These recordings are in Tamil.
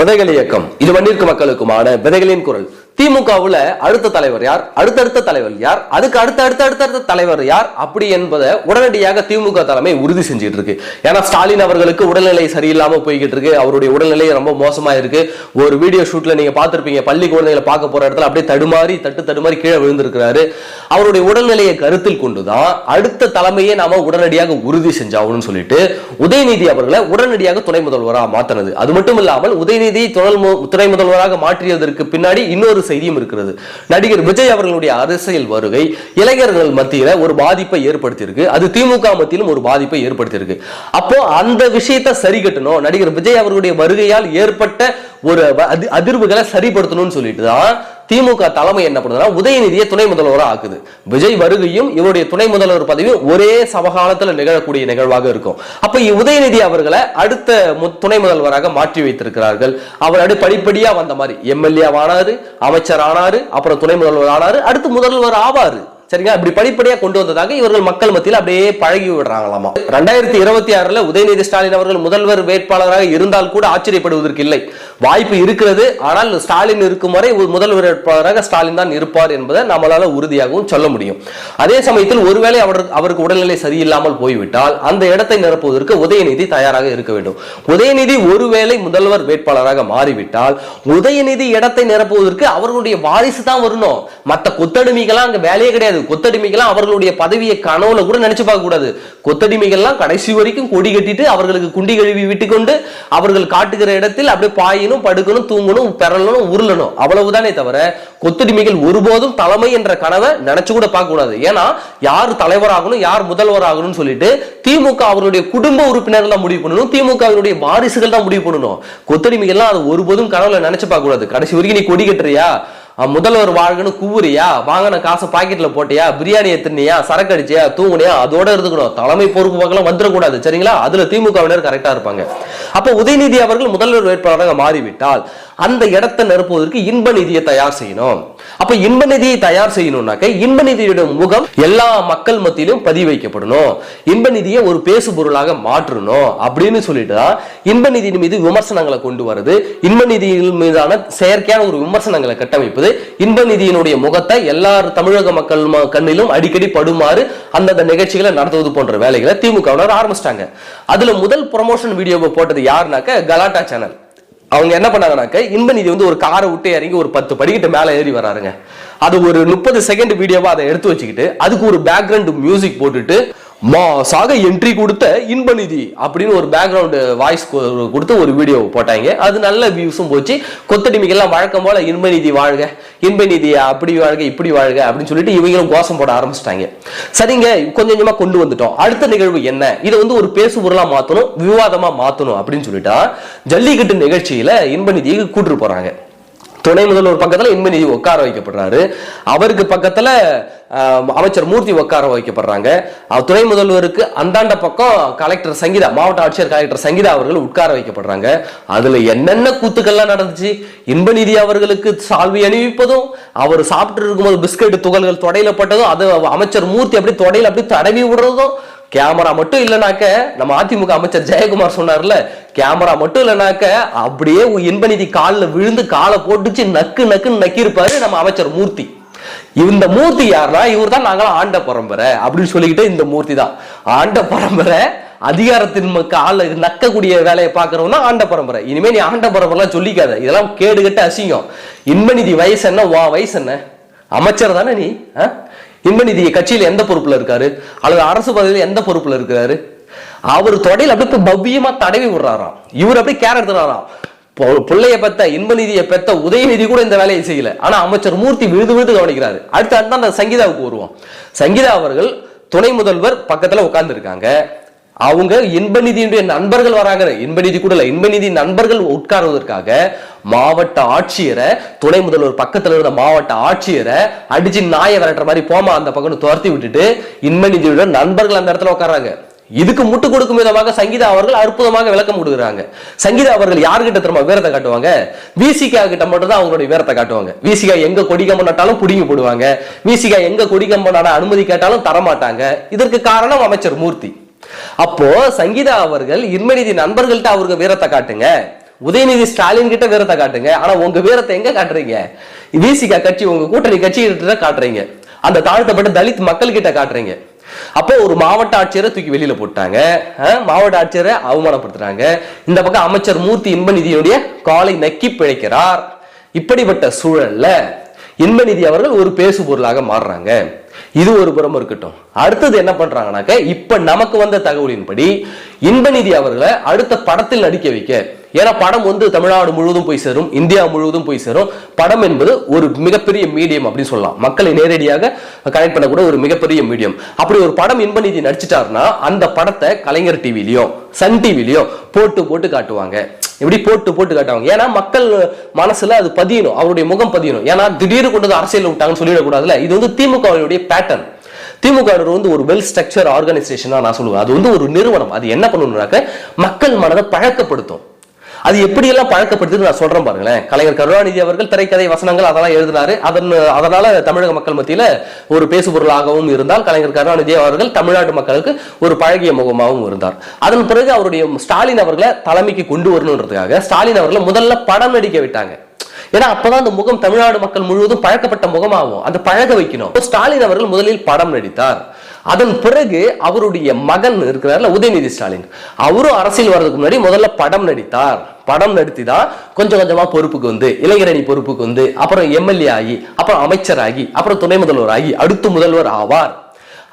விதைகள் இயக்கம். இது மண்ணிற்கு மக்களுக்குமான விதைகளின் குரல். திமுகவுல அடுத்த தலைவர் யார்? அடுத்தடுத்த தலைவர் யார்? அதுக்கு அடுத்த அடுத்த அடுத்தடுத்த தலைவர் யார்? அப்படி என்பதை உடனடியாக திமுக தலைமை உறுதி செஞ்சுட்டு இருக்கு. ஏன்னா ஸ்டாலின் அவர்களுக்கு உடல்நிலை சரியில்லாம போய்கிட்டு இருக்கு. அவருடைய உடல்நிலை ரொம்ப மோசமா இருக்கு. ஒரு வீடியோ ஷூட்ல நீங்க பார்த்திருப்பீங்க. பள்ளி குழந்தைகளை பார்க்க போற இடத்துல அப்படியே தடுமாறி தட்டு தடுமாறி கீழே விழுந்திருக்கிறாரு. அவருடைய உடல்நிலையை கருத்தில் கொண்டுதான் அடுத்த தலைமையை நாம உடனடியாக உறுதி செஞ்சாகணும்னு சொல்லிட்டு உதயநிதி அவர்களை உடனடியாக துணை முதல்வராக மாத்தினது. அது மட்டும் இல்லாமல் உதயநிதி துணை துணை முதல்வராக மாற்றியதற்கு பின்னாடி இன்னொரு செய்தியும் இருக்கிறது. நடிகர் விஜய் அவர்களுடைய அரசியல் வருகை இளைஞர்கள் மத்தியில ஒரு பாதிப்பை ஏற்படுத்தியிருக்கு. அது திமுக மத்தியிலும் ஒரு பாதிப்பை ஏற்படுத்தியிருக்கு. அப்போ அந்த விஷயத்தை சரி கட்டணும். நடிகர் விஜய் அவர்களுடைய வருகையால் ஏற்பட்ட ஒரு அதிர்வுகளை சரிப்படுத்தணும்னு சொல்லிட்டு தான் திமுக தலைமை என்ன பண்ணுதுன்னா உதயநிதியை துணை முதல்வராக ஆக்குது. விஜய் வருகையும் இவருடைய துணை முதல்வர் பதவியும் ஒரே சமகாலத்தில் நிகழக்கூடிய நிகழ்வாக இருக்கும். அப்ப உதயநிதி அவர்களை அடுத்த மு- துணை முதல்வராக மாற்றி வைத்திருக்கிறார்கள். அவர் அடு படிப்படியா வந்த மாதிரி எம்எல்ஏ ஆனாரு அமைச்சர் ஆனாரு அப்புறம் துணை முதல்வர் ஆனாரு அடுத்து முதல்வர் ஆவாரு. சரிங்களா? இப்படி படிப்படியாக கொண்டு வந்ததாக இவர்கள் மக்கள் மத்தியில் அப்படியே பழகி விடுறாங்களாமா? ரெண்டாயிரத்தி இருபத்தி ஆறுல உதயநிதி ஸ்டாலின் அவர்கள் முதல்வர் வேட்பாளராக இருந்தால் கூட ஆச்சரியப்படுவதற்கு இல்லை. வாய்ப்பு இருக்கிறது ஆனால் ஸ்டாலின் இருக்கும் வரை முதல்வர் வேட்பாளராக ஸ்டாலின் தான் இருப்பார் என்பதை நம்மளால உறுதியாகவும் சொல்ல முடியும். அதே சமயத்தில் ஒருவேளை அவர் அவருக்கு உடல்நிலை சரியில்லாமல் போய்விட்டால் அந்த இடத்தை நிரப்புவதற்கு உதயநிதி தயாராக இருக்க வேண்டும். உதயநிதி ஒருவேளை முதல்வர் வேட்பாளராக மாறிவிட்டால் உதயநிதி இடத்தை நிரப்புவதற்கு அவர்களுடைய வாரிசு தான் வரணும். மற்ற கொத்தடிமைகள்லாம் அங்க வேலையே கிடையாது. கொத்தடிமைகள்லாம் அவர்களுடைய பதவியை கனவுல கூட நினைச்சு பார்க்க கூடாது. கொத்தடிமைகள்லாம் கடைசி வரைக்கும் கொடி கட்டிட்டு அவர்களுக்கு குண்டி கழுவி விட்டுக்கொண்டு அவர்கள் காட்டுகிற இடத்தில் அப்படியே பாயணும் படுக்கணும் தூங்கணும் பெறலணும் உருளணும். அவ்வளவுதானே தவிர கொத்தடிமைகள் ஒருபோதும் தலைமை என்ற கனவை நினைச்சு கூட பார்க்க கூடாது. ஏன்னா யார் தலைவராகணும் யார் முதல்வர் ஆகணும்னு சொல்லிட்டு திமுக அவருடைய குடும்ப உறுப்பினர்கள் தான் முடிவு பண்ணணும் திமுக அவருடைய வாரிசுகள் தான் முடிவு பண்ணணும். கொத்தடிமைகள்லாம் அது ஒருபோதும் கனவுல நினைச்சு பார்க்க கூடாது. கடைசி வரைக்கும் நீ கொடி கட்டுறியா? முதல்வர் வாழ்கன்னு கூவுறியா? வாங்கின காசை பாக்கெட்ல போட்டியா? பிரியாணி எத்தினியா சரக்கு அடிச்சியா? தூங்குனியா? அதோட இருந்துக்கணும். தலைமை பொறுப்பு பக்கம் வந்துடக்கூடாது சரிங்களா? அதுல திமுகவினர் கரெக்டா இருப்பாங்க. அப்ப உதயநிதி அவர்கள் முதல்வர் வேட்பாளராக மாறிவிட்டால் அந்த இடத்தை நிரப்புவதற்கு இன்ப நிதியை தயார் செய்யணும். அப்ப இன்ப நிதியை தயார் செய்யணும்னாக்க இன்ப நிதியோட முகம் எல்லா மக்கள் மத்தியிலும் பதிவு வைக்கப்படணும் இன்ப நிதியை ஒரு பேசு பொருளாக மாற்றணும் அப்படின்னு சொல்லிட்டு தான் இன்ப நிதியின் மீது விமர்சனங்களை கொண்டு வருது இன்ப நிதியின் மீதான செயற்கையான ஒரு விமர்சனங்களை கட்டமைப்பது இன்ப நிதியினுடைய முகத்தை எல்லா தமிழக மக்கள் ம- கண்ணிலும் அடிக்கடி படுமாறு அந்தந்த நிகழ்ச்சிகளை நடத்துவது போன்ற வேலைகளை திமுகவினர் ஆரம்பிச்சிட்டாங்க. அதுல முதல் ப்ரொமோஷன் வீடியோவை போட்டது யாருனாக்க கலாட்டா சேனல். அவங்க என்ன பண்ணாங்கனாக்க இன்பநிதி வந்து ஒரு காரை விட்டு இறங்கி ஒரு பத்து படிக்கிட்ட மேலே ஏறி வராருங்க. அது ஒரு முப்பது செகண்ட் வீடியோவா அதை எடுத்து வச்சுக்கிட்டு அதுக்கு ஒரு பேக்ரவுண்ட் மியூசிக் போட்டுட்டு மாசாக என்ட்ரி கொடுத்த இன்பநிதி அப்படின்னு ஒரு பேக்ரவுண்ட் வாய்ஸ் கொடுத்து ஒரு வீடியோ போட்டாங்க. அது நல்ல வியூஸும் போச்சு. கொத்தடிமைக்கெல்லாம் வழக்கம் போல இன்பநிதி வாழ்க இன்பநிதி அப்படி வாழ்க இப்படி வாழ்க அப்படின்னு சொல்லிட்டு இவங்களும் கோஷம் போட ஆரம்பிச்சிட்டாங்க. சரிங்க கொஞ்சம் கொஞ்சமா கொண்டு வந்துட்டோம். அடுத்த நிகழ்வு என்ன? இதை வந்து ஒரு பேசு பொருளா மாத்தணும் விவாதமா மாத்தணும் அப்படின்னு சொல்லிட்டா ஜல்லிக்கட்டு நிகழ்ச்சியில இன்பநிதியை கூட்டு போறாங்க. துணை முதல்வர் பக்கத்தில் இன்மநிதி உட்கார வைக்கப்படுறாரு. அவருக்கு பக்கத்தில் அமைச்சர் மூர்த்தி உட்கார வைக்கப்படுறாங்க. துணை முதல்வருக்கு அந்தாண்ட பக்கம் கலெக்டர் சங்கீதா மாவட்ட ஆட்சியர் கலெக்டர் சங்கீதா அவர்கள் உட்கார வைக்கப்படுறாங்க. அதில் என்னென்ன கூத்துக்கள்லாம் நடந்துச்சு? இன்பநிதி அவர்களுக்கு சால்வி அணிவிப்பதும் அவர் சாப்பிட்டு இருக்கும்போது பிஸ்கட் துகள்கள் தொடையில பட்டதும் அது அமைச்சர் மூர்த்தி அப்படி தொடையில் அப்படி தடவி விடுறதும் கேமரா மட்டும் இல்லைனாக்க நம்ம அதிமுக அமைச்சர் ஜெயக்குமார் சொன்னார்ல கேமரா மட்டும் இல்லைனாக்க அப்படியே இன்பநிதி காலில் விழுந்து காலை போட்டுச்சு நக்கு நக்குன்னு நக்கியிருப்பாரு நம்ம அமைச்சர் மூர்த்தி. இந்த மூர்த்தி யாருன்னா இவர் தான் நாங்களாம் ஆண்ட பரம்பரை அப்படின்னு சொல்லிக்கிட்டு இந்த மூர்த்தி தான். ஆண்ட பரம்பரை அதிகாரத்தின் கால நக்கக்கூடிய வேலையை பார்க்கறவங்க ஆண்ட பரம்பரை. இனிமே நீ ஆண்ட பரம்பரைலாம் சொல்லிக்காத. இதெல்லாம் கேடுகட்ட அசிங்கம். இன்பநிதி வயசு என்ன? வா வயசு என்ன? அமைச்சர் தானே நீ ஆ? இன்பநிதி கட்சியில் எந்த பொறுப்புல இருக்காரு? அல்லது அரசு பதவியில் எந்த பொறுப்புல இருக்கிறாரு? அவர் தொடையில் அப்படியே பவ்யமா தடவி விடுறாராம். இவர் அப்படியே கேர் எடுத்துறாராம். பிள்ளைய பெத்த இன்பநிதியை பெத்த உதயநிதி கூட இந்த வேலையை செய்யல. ஆனா அமைச்சர் மூர்த்தி விழுது விழுது கவனிக்கிறாரு. அடுத்து அடுத்து அந்த சங்கீதாவுக்கு வருவோம். சங்கீதா அவர்கள் துணை முதல்வர் பக்கத்துல உட்கார்ந்து இருக்காங்க அவங்க இன்பநிதியினுடைய நண்பர்கள் வராங்க. இன்பநிதி கூட இல்ல. இன்பநிதி நண்பர்கள் உட்காருவதற்காக மாவட்ட ஆட்சியரை துணை முதல்வர் பக்கத்துல இருந்த மாவட்ட ஆட்சியரை அடிச்சு நாயை விரட்டுற மாதிரி போமா அந்த பக்கம் துரத்தி விட்டுட்டு இன்பநிதியோட நண்பர்கள் அந்த இடத்துல உட்காராங்க இதுக்கு முட்டு கொடுக்கும் விதமாக சங்கீதா அவர்கள் அற்புதமாக விளக்கம் கொடுக்குறாங்க. சங்கீதா அவர்கள் யாருக்கிட்ட திரும்ப வீரத்தை காட்டுவாங்க? விசிகா கிட்ட மட்டும் தான் அவங்களுடைய வீரத்தை காட்டுவாங்க. விசிகா எங்க கொடிக்கம்பம் நட்டாலும் புடிங்கி போடுவாங்க. விசிகா எங்க கொடிக்கம்பம் பண்ணாட அனுமதி கேட்டாலும் தரமாட்டாங்க. இதற்கு காரணம் அமைச்சர் மூர்த்தி. அப்போ சங்கீதா அவர்கள் இன்மநிதி நண்பர்கள்ட்ட அவருக்கு வீரத்தை காட்டுங்க. உதயநிதி ஸ்டாலின் கிட்ட வீரத்தை காட்டுங்க. ஆனா உங்க வீரத்தை எங்க காட்டுறீங்க? விசிகா கட்சி உங்க கூட்டணி கட்சி கிட்ட காட்டுறீங்க. அந்த தாழ்த்தப்பட்ட தலித் மக்கள் கிட்ட காட்டுறீங்க. அப்போ ஒரு மாவட்ட ஆட்சியரை தூக்கி வெளியில போட்டாங்க. மாவட்ட ஆட்சியரை அவமானப்படுத்துறாங்க. இந்த பக்கம் அமைச்சர் மூர்த்தி இன்பநிதியுடைய காலை நக்கி பிழைக்கிறார். இப்படிப்பட்ட சூழல்ல இன்பநிதி அவர்கள் ஒரு பேசு பொருளாக மாறுறாங்க. இது ஒரு புறம் இருக்கட்டும். அடுத்தது என்ன பண்றாங்கனாக்க இப்ப நமக்கு வந்த தகவலின்படி இன்பநிதி அவர்களை அடுத்த படத்தில் நடிக்க வைக்க ஏன்னா படம் வந்து தமிழ்நாடு முழுவதும் போய் சேரும் இந்தியா முழுவதும் போய் சேரும். படம் என்பது ஒரு மிகப்பெரிய மீடியம் அப்படின்னு சொல்லலாம். மக்களை நேரடியாக கனெக்ட் பண்ணக்கூடிய ஒரு மிகப்பெரிய மீடியம் அப்படி ஒரு படம் இன்பநிதி நடிச்சிட்டாருன்னா அந்த படத்தை கலைஞர் டிவிலையும் சன் டிவிலையும் போட்டு போட்டு காட்டுவாங்க. இப்படி போட்டு போட்டு காட்டுவாங்க? ஏன்னா மக்கள் மனசுல அது பதியணும் அவருடைய முகம் பதியணும். ஏன்னா திடீர்னு கொண்டு வந்து அரசியல் விட்டாங்கன்னு சொல்லிடக்கூடாதுல இது வந்து திமுகவுடைய பேட்டர்ன் திமுக வந்து ஒரு வெல் ஸ்ட்ரக்சர் ஆர்கனைசேஷனா நான் சொல்லுவேன். அது வந்து ஒரு நிறுவனம். அது என்ன பண்ணணும்னாக்க மக்கள் மனதை பழக்கப்படுத்தும். அது எப்படியெல்லாம் பழக்கப்படுத்துது நான் சொல்றேன் பாருங்களேன். கலைஞர் கருணாநிதி அவர்கள் திரைக்கதை வசனங்கள் அதெல்லாம் எழுதினாரு. அதன் அதனால தமிழக மக்கள் மத்தியில ஒரு பேசுபொருளாகவும் இருந்தால் கலைஞர் கருணாநிதி அவர்கள் தமிழ்நாட்டு மக்களுக்கு ஒரு பழகிய முகமாகவும் இருந்தார். அதன் பிறகு அவருடைய ஸ்டாலின் அவர்களை தலைமைக்கு கொண்டு வரணுன்றதுக்காக ஸ்டாலின் அவர்களை முதல்ல படம் நடிக்க விட்டாங்க. ஏன்னா அப்பதான் அந்த முகம் தமிழ்நாடு மக்கள் முழுவதும் பழக்கப்பட்ட முகமாகும். அந்த பழக வைக்கணும். ஸ்டாலின் அவர்கள் முதலில் படம் நடித்தார். அதன் பிறகு அவருடைய மகன் இருக்கிறார்ல உதயநிதி ஸ்டாலின். அவரும் அரசியல் வர்றதுக்கு முன்னாடி முதல்ல படம் நடித்தார். படம் நடித்து தான் கொஞ்சம் கொஞ்சமா பொறுப்புக்கு வந்து இளைஞரணி பொறுப்புக்கு வந்து அப்புறம் எம்எல்ஏ ஆகி அப்புறம் அமைச்சர் ஆகி அப்புறம் துணை முதல்வர் ஆகி அடுத்து முதல்வர் ஆவார்.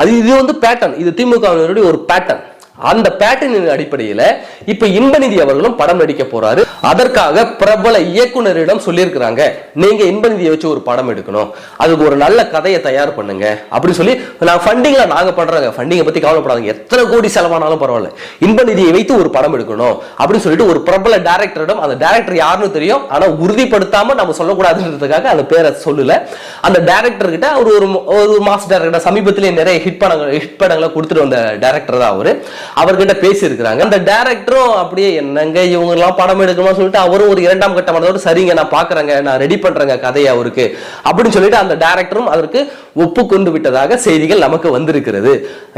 அது இது வந்து பேட்டர்ன் இது திமுகவினருடைய ஒரு பேட்டர்ன் அந்த பேட்டர்னின் அடிப்படையில இப்ப இன்பநிதி அவர்களும் படம் நடிக்க போறாரு. அதற்காக பிரபல இயக்குனரிடம் சொல்லியிருக்கிறாங்க நீங்க இன்பநிதியை வச்சு ஒரு படம் எடுக்கணும். அதுக்கு ஒரு நல்ல கதையை தயார் பண்ணுங்க. அப்படின்னு சொல்லி நான் ஃபண்டிங்ல நாங்க பண்றாங்க. ஃபண்டிங்கை பத்தி கவலைப்படாதீங்க. எத்தனை கோடி செலவானாலும் பரவாயில்ல. இன்பநிதியை வைத்து ஒரு படம் எடுக்கணும். அப்படின்னு சொல்லிட்டு ஒரு பிரபல டேரக்டரிடம் அந்த டேரக்டர் யாருன்னு தெரியும். ஆனா உறுதிப்படுத்தாம நம்ம சொல்லக்கூடாதுன்றதுக்காக அந்த பேரை சொல்லல. அந்த டேரக்டர் கிட்ட அவர் ஒரு ஒரு மாஸ் டேரக்டர் சமீபத்திலே நிறைய ஹிட் படங்கள் ஹிட் படங்களை கொடுத்துட்டு வந்த டேரக்டர் தான் அவரு. அவர்கிட்ட பேசியிருக்கிறாங்க. அந்த டேரக்டரும் அப்படியே என்னங்க இவங்க எல்லாம் படம் எடுக்கணும்னு சொல்லிட்டு அவரும் ஒரு இரண்டாம் கட்ட மனதோடு சரிங்க நான் பாக்குறேங்க நான் ரெடி பண்றேங்க கதையை அவருக்கு. அப்படின்னு சொல்லிட்டு அந்த டேரக்டரும் அதற்கு ஒப்புக்கொண்டு விட்டதாக செய்திகள் நமக்கு வந்திருக்கிறது.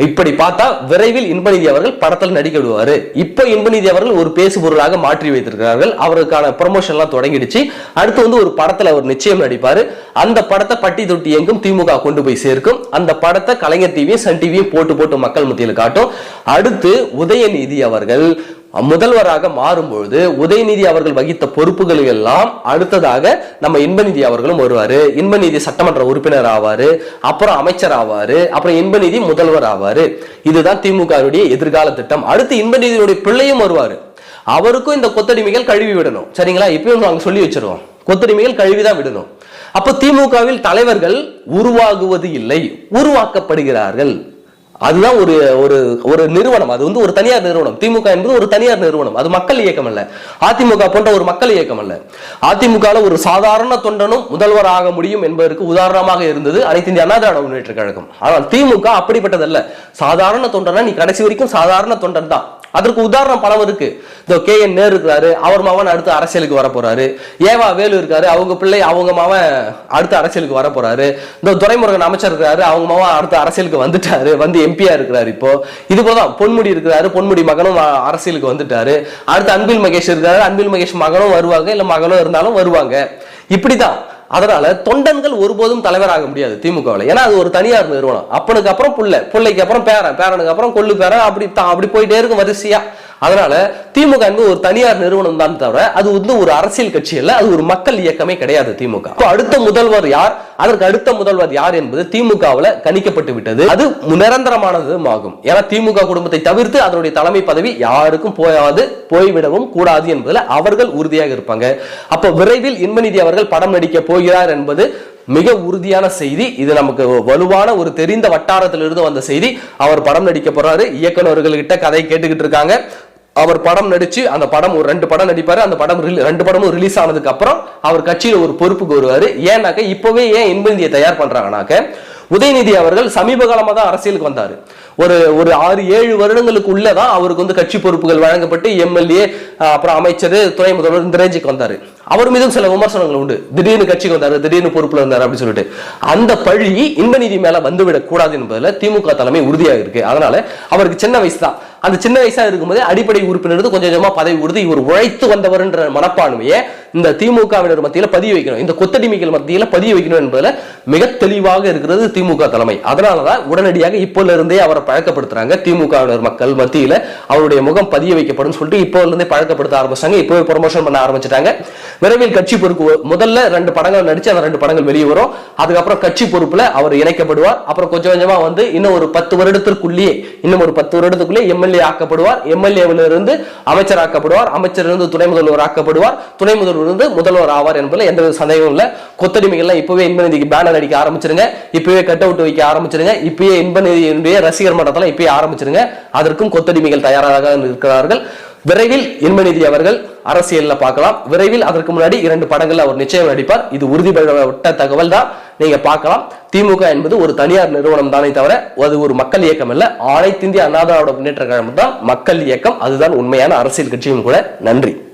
இப்படி பார்த்தா விரைவில் இன்பநிதி அவர்கள் படத்தில் நடிக்க விடுவாரு. இப்போ இன்பநிதி அவர்கள் ஒரு பேசு பொருளாக மாற்றி வைத்திருக்கிறார்கள். அவருக்கான ப்ரொமோஷன் எல்லாம் தொடங்கிடுச்சு. அடுத்து வந்து ஒரு படத்தில் அவர் நிச்சயம் நடிப்பாரு. அந்த படத்தை பட்டி தொட்டி எங்கும் திமுக கொண்டு போய் சேர்க்கும். அந்த படத்தை கலைஞர் டிவியும் சன் டிவியும் போட்டு போட்டு மக்கள் மத்தியில் காட்டும். அடுத்து உதயநிதி அவர்கள் முதல்வராக மாறும்பொழுது உதயநிதி அவர்கள் வகித்த பொறுப்புகள் எல்லாம் அடுத்ததாக நம்ம இன்பநிதி அவர்களும் வருவார். இன்பநிதி சட்டமன்ற உறுப்பினர் ஆவார் அப்புறம் அமைச்சர் ஆவார் அப்புறம் இன்பநிதி முதல்வர் ஆவார். இதுதான் திமுகவுடைய எதிர்கால திட்டம். அடுத்து இன்பநிதியுடைய பிள்ளையும் வருவாரு. அவருக்கும் இந்த கொத்தடிமைகள் கழுவி விடணும். சரிங்களா? இப்பயும் நாங்கள் சொல்லி வச்சிருவோம். கொத்தடிமைகள் கழுவிதான் விடணும். அப்ப திமுகவில் தலைவர்கள் உருவாகுவது இல்லை உருவாக்கப்படுகிறார்கள். அதுதான் ஒரு ஒரு ஒரு நிறுவனம். அது வந்து ஒரு தனியார் நிறுவனம். திமுக என்பது ஒரு தனியார் நிறுவனம். அது மக்கள் இயக்கம் அல்ல. அதிமுக போன்ற ஒரு மக்கள் இயக்கம் அல்ல. அதிமுக ஒரு சாதாரண தொண்டனும் முதல்வர் ஆக முடியும் என்பதற்கு உதாரணமாக இருந்தது அனைத்து இந்திய அண்ணா திராவிட முன்னேற்ற கழகம். ஆனால் திமுக அப்படிப்பட்டதல்ல. சாதாரண தொண்டனா நீ கடைசி வரைக்கும் சாதாரண தொண்டன் தான். அதற்கு உதாரணம் பலம் இருக்கு. இந்த கே என் நேரு இருக்கிறாரு அவர் மாவன் அடுத்து அரசியலுக்கு வர போறாரு ஏவா வேலு இருக்காரு அவங்க பிள்ளை அவங்க மாவன் அடுத்து அரசியலுக்கு வர போறாரு இந்த துரைமுருகன் அமைச்சர் இருக்கிறாரு அவங்க மாவன் அடுத்து அரசியலுக்கு வந்துட்டாரு வந்து எம்பியா இருக்கிறாரு இப்போ. இது போலதான் பொன்முடி இருக்கிறாரு பொன்முடி மகனும் அரசியலுக்கு வந்துட்டாரு. அடுத்து அன்பில் மகேஷ் இருக்காரு அன்பில் மகேஷ் மகனும் வருவாங்க இல்ல மகனும் இருந்தாலும் வருவாங்க. இப்படிதான் அதனால தொண்டன்கள் ஒருபோதும் தலைவராக முடியாது திமுகவில். ஏன்னா அது ஒரு தனியார் நிறுவனம். அப்பனுக்கு அப்புறம் புள்ள பிள்ளைக்கு அப்புறம் பேரன் பேரனுக்கு அப்புறம் கொள்ளு பேரன் அப்படி தான் அப்படி போயிட்டே இருக்கும் வரிசையா. அதனால திமுக என்பது ஒரு தனியார் நிறுவனம் தான் தவிர அது வந்து ஒரு அரசியல் கட்சி அல்ல அது ஒரு மக்கள் இயக்கமே கிடையாது திமுக. அடுத்த முதல்வர் யார்? அதற்கு அடுத்த முதல்வர் யார் என்பது திமுகவில் கணிக்கப்பட்டு விட்டது. அது நிரந்தரமானதும் ஆகும். ஏன்னா திமுக குடும்பத்தை தவிர்த்து அதனுடைய தலைமை பதவி யாருக்கும் போயாது போய்விடவும் கூடாது என்பதில் அவர்கள் உறுதியாக இருப்பாங்க. அப்போ விரைவில் இன்பநிதி அவர்கள் படம் நடிக்க போகிறார் என்பது மிக உறுதியான செய்தி. இது நமக்கு வலுவான ஒரு தெரிந்த வட்டாரத்திலிருந்து வந்த செய்தி. அவர் படம் நடிக்க போறாரு. இயக்குநர்கள் கிட்ட கதை கேட்டுக்கிட்டு இருக்காங்க. அவர் படம் நடிச்சு அந்த படம் ஒரு ரெண்டு படம் நடிப்பாரு. அந்த படம் ரெண்டு படமும் ரிலீஸ் ஆனதுக்கு அப்புறம் அவர் கட்சியில ஒரு பொறுப்புக்கு வருவாரு ஏன்னாக்க இப்பவே ஏன் இன்பந்தியை தயார் பண்றாங்கனாக்க உதயநிதி அவர்கள் சமீப காலமாக தான் அரசியலுக்கு வந்தார். ஒரு ஒரு ஆறு ஏழு வருடங்களுக்கு உள்ளதான் அவருக்கு வந்து கட்சி பொறுப்புகள் வழங்கப்பட்டு எம்எல்ஏ அப்புறம் அமைச்சர் துணை முதல்வர் இந்த ரேஞ்சுக்கு வந்தார். அவர் மீதும் சில விமர்சனங்கள் உண்டு. திடீர்னு கட்சிக்கு வந்தார் திடீர்னு பொறுப்பில் இருந்தார் அப்படின்னு சொல்லிட்டு. அந்த பழி இன்பநிதி மேல வந்துவிடக் கூடாது என்பதில் திமுக தலைமை உறுதியாக இருக்கு. அதனால அவருக்கு சின்ன வயசு தான். அந்த சின்ன வயசா இருக்கும்போதே அடிப்படை உறுப்பினர் கொஞ்சம் கொஞ்சமா பதவி கொடுத்து இவர் உழைத்து வந்தவர்ன்ற மனப்பான்மையை இந்த திமுகவினர் மத்தியில் பதிய வைக்கணும். இந்த கொத்தடிமைகள் மத்தியில் பதிய வைக்கணும் என்பதில் மிக தெளிவாக இருக்கிறது திமுக தலைமை. அதனாலதான் உடனடியாக இப்போல இருந்தே அவரை பழக்கப்படுத்துறாங்க திமுகவினர் மக்கள் மத்தியில். அவருடைய முகம் பதிய வைக்கப்படும் சொல்லிட்டு இப்போ இருந்தே பழக்கப்படுத்த ஆரம்பிச்சாங்க இப்போ ப்ரொமோஷன் பண்ண ஆரம்பிச்சிட்டாங்க. விரைவில் கட்சி பொறுப்பு முதல்ல ரெண்டு படங்கள் நடிச்சு அந்த ரெண்டு படங்கள் வெளியே வரும். அதுக்கப்புறம் கட்சி பொறுப்புல அவர் இணைக்கப்படுவார். அப்புறம் கொஞ்சம் கொஞ்சமா வந்து இன்னும் ஒரு பத்து வருடத்திற்குள்ளேயே இன்னும் ஒரு பத்து வருடத்துக்குள்ளே எம்எல்ஏ ஆக்கப்படுவார். எம்எல்ஏவில் இருந்து அமைச்சர் ஆக்கப்படுவார் அமைச்சர் இருந்து துணை முதல்வர் ஆக்கப்படுவார். துணை முதல்வர் இருந்து முதல்வர் ஆவார் என்பதில் எந்த சந்தேகமும் இல்ல. கொத்தடிமைகள்லாம் இப்பவே இன்பநிதிக்கு பேனர் அடிக்க ஆரம்பிச்சிருங்க. இப்பவே கட் அவுட் வைக்க ஆரம்பிச்சிருங்க. இப்பயே இன்பநிதியினுடைய ரசிகர் மன்றத்தில் இப்பயே ஆரம்பிச்சிருங்க. அதற்கும் கொத்தடிமைகள் தயாராக இருக்கிறார்கள். விரைவில் இன்பநிதி அவர்கள் அரசியலில் பார்க்கலாம். விரைவில் அதற்கு முன்னாடி இரண்டு படங்கள் அவர் நிச்சயம் நடிப்பார். இது உறுதிப்பட்ட தகவல் தான். நீங்க பார்க்கலாம். திமுக என்பது ஒரு தனியார் நிறுவனம் தானே தவிர அது ஒரு மக்கள் இயக்கம் அல்ல. அனைத்திந்திய அண்ணாதாரோட அண்ணா திராவிட முன்னேற்ற கழகம் தான் மக்கள் இயக்கம். அதுதான் உண்மையான அரசியல் கட்சியும் கூட. நன்றி.